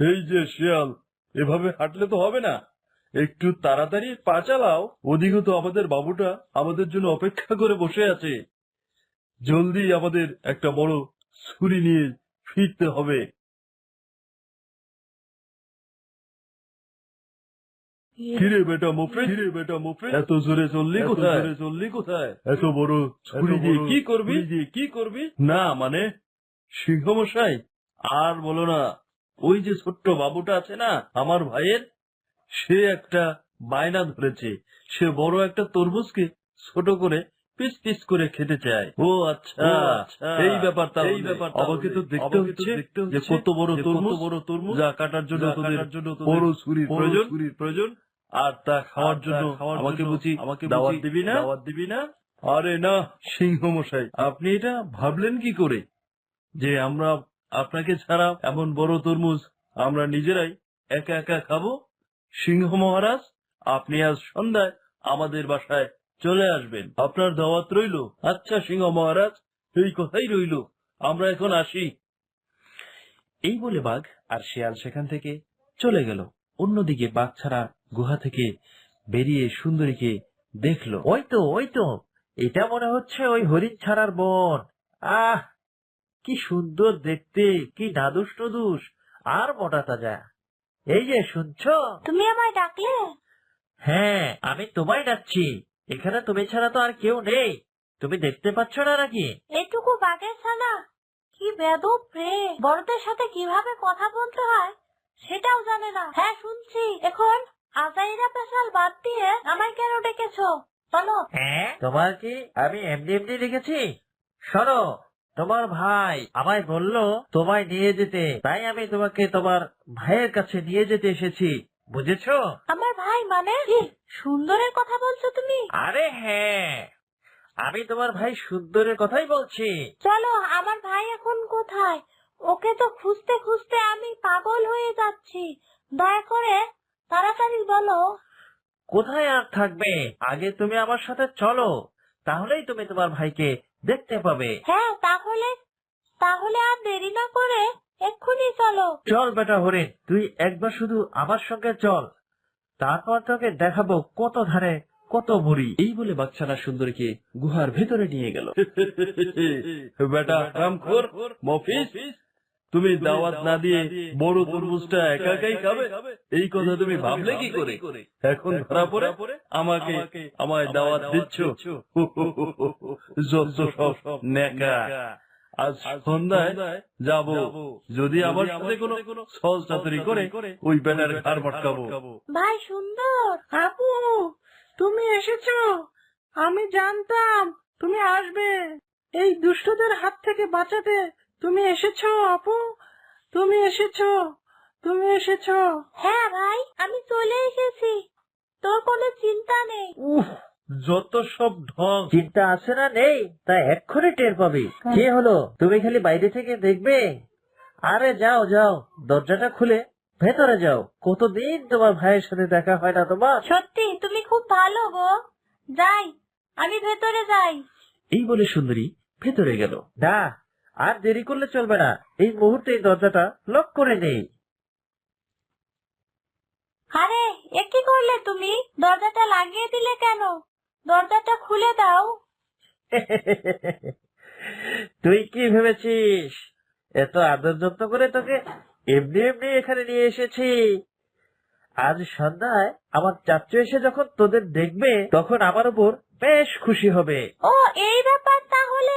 এই যে শিয়াল এভাবে হাঁটলে তো হবে না। একটু তাড়াতাড়ি পা চালাও। ওদিকে তো আমাদের বাবুটা আমাদের জন্য অপেক্ষা করে বসে আছে। জলদি আমাদের একটা বড় ছুরি নিয়ে ফিরতে হবে। কিরে বেটা মুফে কিরে বেটা মুফে? এত জোরে চললি কোথায়? জোরে চললি কোথায়? এত বড় ছুরি দিয়ে কি করবি? কি করবি? না মানে সিংহমশাই আর বলো না ওই যে ছোট্ট বাবুটা আছে না আমার ভাইয়ের সে একটা বায়না ধরেছে। সে বড় একটা তরমুজকে ছোট করে পিস পিস করে খেতে চায়। ও আচ্ছা এই ব্যাপার তাহলে। এই ব্যাপার আমাকে তো দেখতে হচ্ছে যে কত বড় তরমুজ বড় তরমুজ যা কাটার জন্য তোদের জন্য বড় ছুরির প্রয়োজন। প্রয়োজন। আর তা খাওয়ার জন্য আমাকে বুঝি আমাকে দাওয়াত দিবি না? দাওয়াত দিবি না? আরে না সিংহ মশাই আপনি এটা ভাবলেন কি করে? যে আমরা আপনাকে ছাড়া এমন বড় তরমুজ আমরা নিজেরাই একা একা খাব? সিংহ মহারাজ, আপনি আজ সন্ধ্যায় আমাদের বাসায় চলে আসবেন। আপনার দাওয়াত রইল। আচ্ছা সিংহ মহারাজ এই কথাই রইল? আমরা এখন আসি। এই বলে বাঘ আর শিয়াল সেখান থেকে চলে গেল। অন্যদিকে বাঘ ছাড়া গুহা থেকে বেরিয়ে সুন্দরীকে দেখল। ওই তো ওই তো। এটা মনে হচ্ছে ওই হরিণ ছাড়ার বন। আহ! কি সুন্দর দেখতে কি নাদুস নদুস আর মোটা তাজা। এই যে শুনছো? তুমি আমায় ডাকলে? হ্যাঁ আমি তোমায় ডাকছি। এখানে তুমি ছাড়া তো আর কেউ নেই। তুমি দেখতে পাচ্ছ না নাকি? এটুকু বাঘের ছানা? কি বেদব রে! বড়দের সাথে কীভাবে কথা বলতে হয় সেটাও জানে না। হ্যাঁ শুনছি। এখন আজাইরা পেশাল বাদ দিয়ে আমায় কেন ডেকেছো? বলো। হ্যাঁ তোমার কি আমি এমনি এমনি ডেকেছি? শোনো তোমার ভাই আমায় বলল তোমায় নিয়ে যেতে। তাই আমি তোমাকে তোমার ভাইয়ের কাছে নিয়ে যেতে এসেছি। বুঝেছ? আমার ভাই মানে? সুন্দরের কথা বলছো তুমি? আরে হ্যাঁ আমি তোমার ভাই সুন্দরের কথাই বলছি। চলো আমার ভাই এখন কোথায়? ওকে তো খুঁজতে খুঁজতে আমি পাগল হয়ে যাচ্ছি। দয়া করে তাড়াতাড়ি বলো। কোথায় আর থাকবে? আগে তুমি আমার সাথে চলো তাহলেই তুমি তোমার ভাইকে দেখতে পাবে। হ্যাঁ তাহলে তাহলে আর দেরি না করে এক্ষুনি চলো। চল বেটা হরিণ তুই একবার শুধু আমার সঙ্গে চল। তারপর তোকে দেখাবো কত ধারে কত মুড়ি। এই বলে বাচ্চারা সুন্দরীকে গুহার ভেতরে নিয়ে গেল। বেটা মফিস তুমি দাওয়াত না দিয়ে বড় তরমুজটা একা একাই খাবে? এই কথা তুমি ভাবলে কি করে? এখন ধরা পড়ে আমাকে আমায় দাওয়াত দিচ্ছ? যত সব নেকা। আজ সন্ধ্যায় যাব। যদি আমার সাথে কোনো সহজ চাতুরি করে ওই ব্যানার ঘাড় মটকাবো ভাই সুন্দর। আপু তুমি এসেছ? আমি জানতাম তুমি আসবে। এই দুষ্টদের হাত থেকে বাঁচাতে তুমি এসেছ আপু? তুমি এসেছ তুমি এসেছ। হ্যাঁ ভাই আমি চলে এসেছি। তোর কোনো চিন্তা নেই। উফ যত সব ঢং। চিন্তা আছে না নেই? তা এক্ষুনি টের পাবি। কি হলো? তুমি খালি বাইরে থেকে দেখবে? আরে যাও যাও। দরজাটা খুলে ভেতরে যাও। কতদিন তোমার ভাইয়ের সাথে দেখা হয় না তোমার? সত্যি তুমি খুব ভালো গো। যাই আমি ভেতরে যাই। এই বলে সুন্দরী ভেতরে গেল। না আর দেরি করলে চলবে না। এই মুহূর্তে এই দরজাটা লক করে নেই। আরে এ কি করলে তুমি? দরজাটা লাগিয়ে দিলে কেন? দরজাটা খুলে দাও। তুই কি ভেবেছিস? এত আদর যত্ন করে তোকে এমনি এমনি এখানে নিয়ে এসেছি। আজ সন্ধ্যায় আমার চাচ্চু এসে যখন তোদের দেখবে তখন আমার উপর বেশ খুশি হবে। ও এই ব্যাপার তাহলে?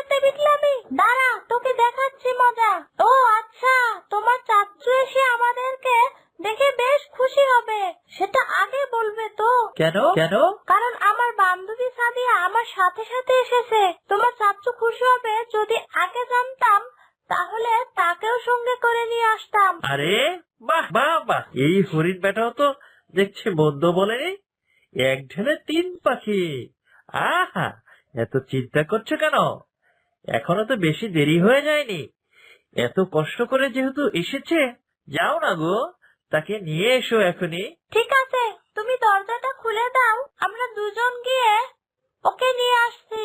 বিটলামি দাঁড়া তোকে দেখাচ্ছি মজা। ও আচ্ছা তোমার চাচ্চু এসে আমাদেরকে দেখে বেশ খুশি হবে। সেটা আগে বলবে তো। কেন? কেন? কারণ আমার বান্ধবী সাদিয়া আমার সাথে সাথে এসেছে। তোমার চাচ্চু খুশি হবে যদি আগে জানতাম তাহলে তাকেও সঙ্গে করে নিয়ে আসতাম। আরে বাহ বাহ বাহ। এই হরিণ বেটাও তো দেখছি বন্ধ বলেনি এক ঢেলে তিন পাখি। আহা এত চিন্তা করছ কেন? এখনও তো বেশি দেরি হয়ে যায়নি। এত কষ্ট করে যেহেতু এসেছে যাও না গো তাকে নিয়ে এসো এখনই ঠিক আছে তুমি দরজাটা খুলে দাও আমরা দুজন গিয়ে ওকে নিয়ে আসছি।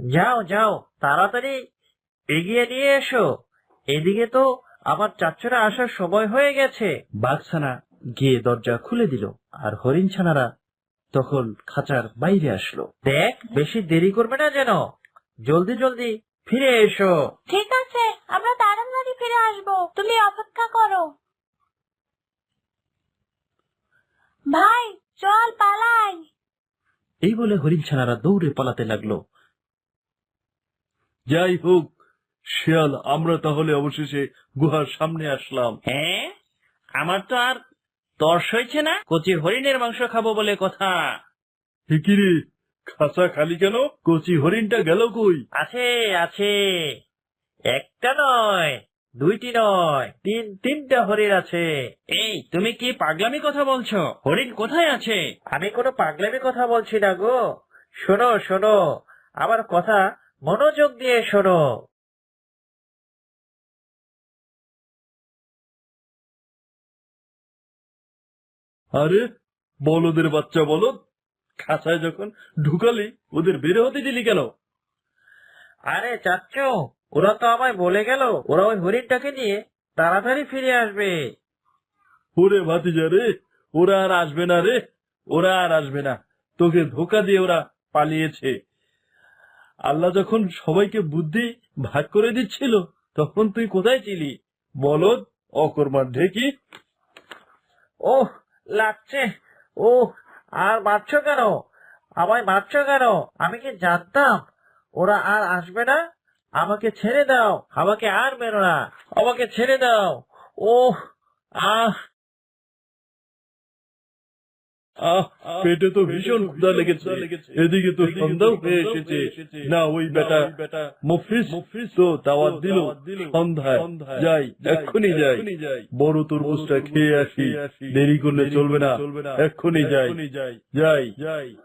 যাও যাও তাড়াতাড়ি এগিয়ে নিয়ে এসো। এদিকে তো আমার চাচুরা আসার সময় হয়ে গেছে। বাঘছানা গিয়ে দরজা খুলে দিল আর হরিণ ছানারা তখন খাঁচার বাইরে আসলো। দেখ বেশি দেরি করবে না যেন। জলদি জলদি ফিরে এসো। ঠিক আছে আমরা তাড়াতাড়ি ফিরে আসব। তুমি অপেক্ষা করো। ভাই চল পালাই। এই বলে হরিণ ছানারা দৌড়ে পালাতে লাগল। যাই হোক শিয়াল আমরা তাহলে অবশেষে গুহার সামনে আসলাম। হ্যাঁ আমার তো আর তর্স হয়েছে না? কচি হরিণের মাংস খাব বলে কথা। হিকিরে খাঁচা খালি কেন? কচি হরিণটা গেল কই? আছে আছে। একটা নয় দুইটি নয় তিন তিনটা হরিণ আছে। এই তুমি কি পাগলামি কথা বলছো? হরিণ কোথায় আছে? আমি কোনো পাগলামি কথা বলছি না গো। শোনো শোনো আমার কথা মনোযোগ দিয়ে শোনো। আরে বলদের বাচ্চা বলদ খাঁচায় যখন ঢুকালি ওদের বের হতে দিলি কেন? আরে চাচ্চু ওরা তো আমায় বলে গেল ওরা ওই হরিণটাকে নিয়ে তাড়াতাড়ি ফিরে আসবে। ওরে ভাতিজা রে ওরা আর আসবে না রে ওরা আর আসবে না। তোকে ধোকা দিয়ে ওরা পালিয়েছে। আল্লাহ যখন সবাইকে বুদ্ধি ভাগ করে দিচ্ছিল তখন তুই কোথায় ছিলি? বলদ অকর্মার ঢেকি? ওহ লাগছে। ও আর মারছো কেন? আমায় মারছো কেন? আমি কি জানতাম? ওরা আর আসবে না? আমাকে ছেড়ে দাও। আমাকে আর মেরো না। আমাকে ছেড়ে দাও। ও আহ। আহ পেটে তো ভীষণ ক্ষুধা লেগেছে। এদিকে তো সন্ধ্যাও হয়ে এসেছে। না ওই বেটা মুফিস তো দাওয়াত দিল সন্ধ্যায়। যাই এক্ষুনি যাই। বড় তরমুজটা খেয়ে আসি। দেরি করলে চলবে না। এক্ষুনি যাই। যাই। যাই।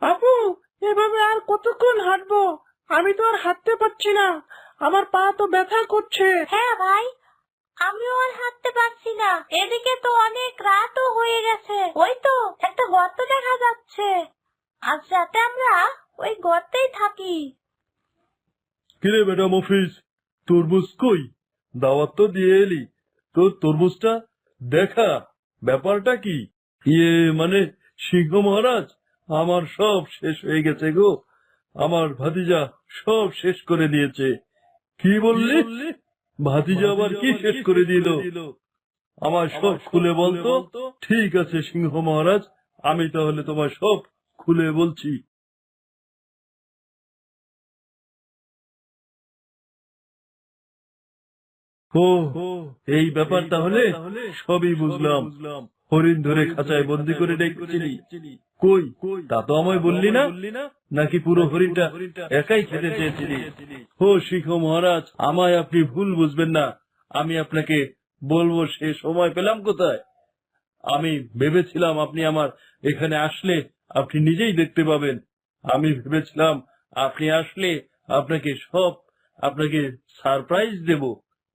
আপু এভাবে আর কতক্ষণ হাঁটবো? আমি তো আর হাঁটতে পারছি না। আমার পা তো ব্যথা করছে। হ্যাঁ ভাই। আমিও আর হাঁটতে পারছি না। এদিকে তো অনেক রাতও হয়ে গেছে। ওই তো একটা গর্ত দেখা যাচ্ছে। আজ রাতে আমরা ওই গর্তেই থাকি। কিরে বেটা তরমুজ কই? দাওয়াত তো দিয়ে এলি। তোর তরমুজটা দেখা ব্যাপারটা কি? ইয়ে মানে সিংহ মহারাজ আমার সব শেষ হয়ে গেছে গো। আমার ভাতিজা সব শেষ করে দিয়েছে। কি বললি? ভাতিজা আবার কি শেষ করে দিল? আমার সব খুলে বলতো? ঠিক আছে সিংহ মহারাজ আমি তাহলে তোমার সব খুলে বলছি। ও এই ব্যাপার তাহলে সবই বুঝলাম। হরিণ ধরে খাঁচায় বন্দি করে রেখেছিলি কই? তা তো আমায় বললি না? নাকি পুরো হরিণটা একাই খেতে চেয়েছিলি? ও শিখ মহারাজ, আমায় আপনি ভুল বুঝবেন না। আমি আপনাকে বলব সে সময় পেলাম কোথায়? আমি ভেবেছিলাম আপনি আমার এখানে আসলে আপনি নিজেই দেখতে পাবেন। আমি ভেবেছিলাম আপনি আসলে আপনাকে সব, আপনাকে সারপ্রাইজ দেব।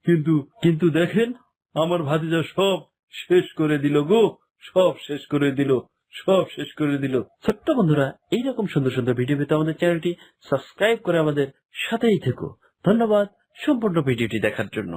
কিন্তু কিন্তু দেখেন, আমার ভাতিজা সব শেষ করে দিল গো, সব শেষ করে দিল, সব শেষ করে দিল। ছোট্ট বন্ধুরা, এইরকম সুন্দর সুন্দর ভিডিও পেতে আমাদের চ্যানেলটি সাবস্ক্রাইব করে আমাদের সাথেই থেকো। ধন্যবাদ সম্পূর্ণ ভিডিওটি দেখার জন্য।